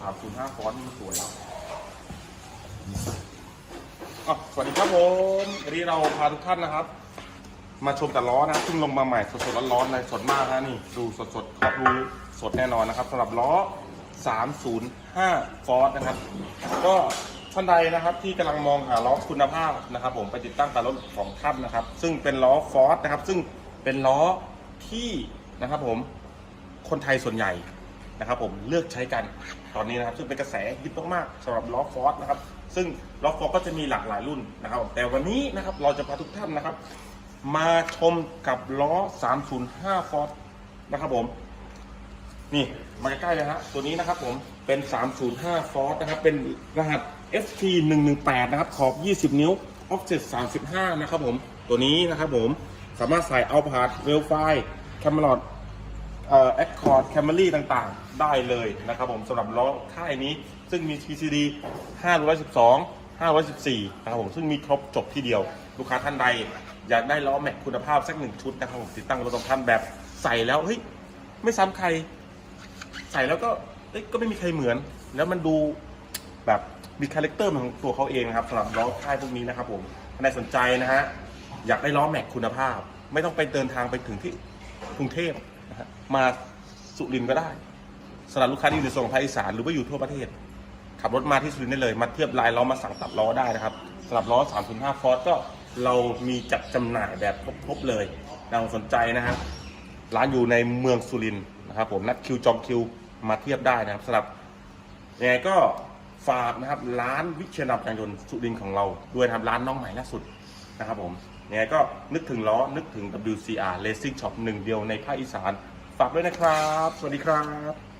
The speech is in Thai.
305ฟอนต์นี่มันสวยอะสวัสดีครับผมวันนี้เราพาทุกท่านนะครับ มาชมแต่ล้อนะเพิ่งลงมาใหม่สดๆร้อนๆเลยสดมากนะนี่ ดูสดๆครับรู้สดแน่นอนนะครับสำหรับล้อ 305 ฟอร์ดนะครับ ก็ท่านใดนะครับที่กำลังมองหาล้อคุณภาพนะครับผมไปติดตั้งกับรถของท่านนะครับ ซึ่งเป็นล้อฟอร์ดนะครับ ซึ่งเป็นล้อที่นะครับผมคนไทยส่วนใหญ่ นะครับผมเลือกใช้กันตอนนี้นะครับ ซึ่งเป็นกระแสฮิตมากๆสำหรับล้อฟอร์ดนะครับ ซึ่งล้อฟอร์ดก็จะมีหลากหลายรุ่นนะครับ แต่วันนี้นะครับเราจะพาทุกท่านนะครับ มาชมกับล้อ 305 ฟอร์ดนะครับผม นี่มาใกล้ๆเลยฮะตัวนี้นะครับผมเป็น 305 ฟอร์ดนะครับ เป็นรหัส FT 118นะครับ ขอบ 20 นิ้ว offset 35 นะครับผม ตัวนี้นะครับผม สามารถใส่เอาพาร์เวลไฟแคมเมรอดเอ่อ แอคคอร์ดแคมเมรี่ต่างๆ ได้เลยนะครับผมสำหรับล้อค่ายนี้ซึ่งมี TCD 512 514นะครับผมซึ่งมีครบจบที่เดียว ลูกค้าท่านใด อยากได้ล้อแม็กคุณภาพสักหนึ่งชุดนะครับผมติดตั้งรถของท่านแบบใส่แล้วเฮ้ยไม่ซ้ำใคร ใส่แล้วก็เอ้ยก็ไม่มีใครเหมือน แล้วมันดูแบบมีคาแรคเตอร์ของตัวเขาเองนะครับสำหรับล้อค่ายพวกนี้นะครับผมท่านใดสนใจนะฮะอยากได้ล้อแม็กคุณภาพ ไม่ต้องไปเดินทางไปถึงที่กรุงเทพ นะฮะมาสุรินทร์ก็ได้สำหรับลูกค้าที่อยู่ในโซนภาคอีสานหรือว่าอยู่ทั่วประเทศ ขับรถมาที่สุรินทร์ได้เลยมาเทียบลายล้อมาสั่งตัดล้อได้นะครับสำหรับล้อ 305 ฟอร์ดก็เรามีจัดจำหน่ายแบบครบๆเลยน่าสนใจนะฮะร้านอยู่ในเมืองสุรินทร์นะครับผมนัดคิวจองคิวมาเทียบได้นะครับสำหรับยังไงก็ฝากนะครับร้านวิเชียรนำยางยนต์สุรินทร์ของเราด้วยนะครับร้านน้องใหม่ล่าสุด นะครับผมยังไงก็นึกถึงล้อนึกถึง WCR Racing Shop หนึ่งเดียวในภาคอีสาน ฝากด้วยนะครับ สวัสดีครับ